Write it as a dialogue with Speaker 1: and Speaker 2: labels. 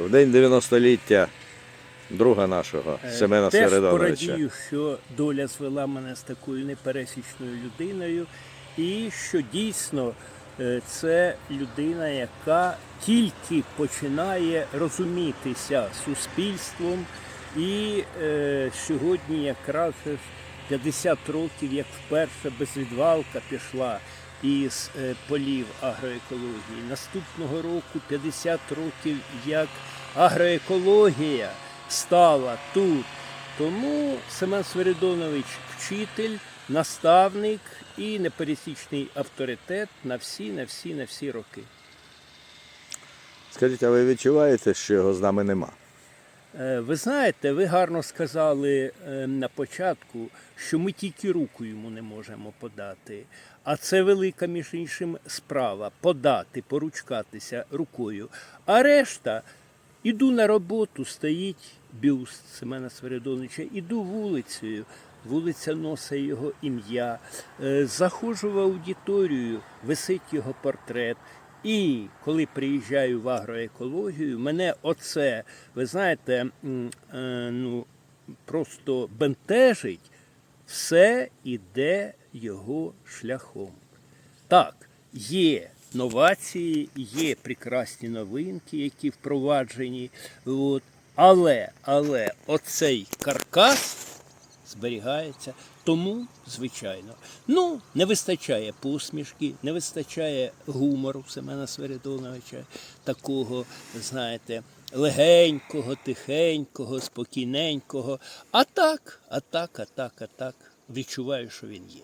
Speaker 1: В день 90-ліття друга нашого
Speaker 2: Е,
Speaker 1: Семена
Speaker 2: Теж
Speaker 1: Свиридоновича.
Speaker 2: порадію, що доля звела мене з такою непересічною людиною, і що дійсно е, це людина, яка тільки починає розумітися суспільством, і е, сьогодні якраз же 50 років, як вперше безвідвалка пішла із е, полів агроекології. Наступного року 50 років, як агроекологія стала тут. Тому Семен Свиридонович вчитель, наставник і непересічний авторитет на всі, на всі, на всі роки.
Speaker 1: Скажіть, а ви відчуваєте, що його з нами нема?
Speaker 2: Е, Ви знаєте, ви гарно сказали е, на початку, що ми тільки руку йому не можемо подати. А це велика, між іншим, справа подати, поручкатися рукою. А решта іду на роботу, стоїть бюст Семена Свиридоновича, іду вулицею. Вулиця носить його ім'я. Е, Заходжу в аудиторію, висить його портрет. І коли приїжджаю в агроекологію, мене оце, ви знаєте, е, ну, просто бентежить, все іде його шляхом. Так, є новації, є прекрасні новинки, які впроваджені. От, але, але оцей каркас зберігається. Тому, звичайно, ну не вистачає посмішки, не вистачає гумору Семена Свиридоновича, такого, знаєте, легенького, тихенького, спокійненького. А так, а так, а так, а так, відчуваю, що він є.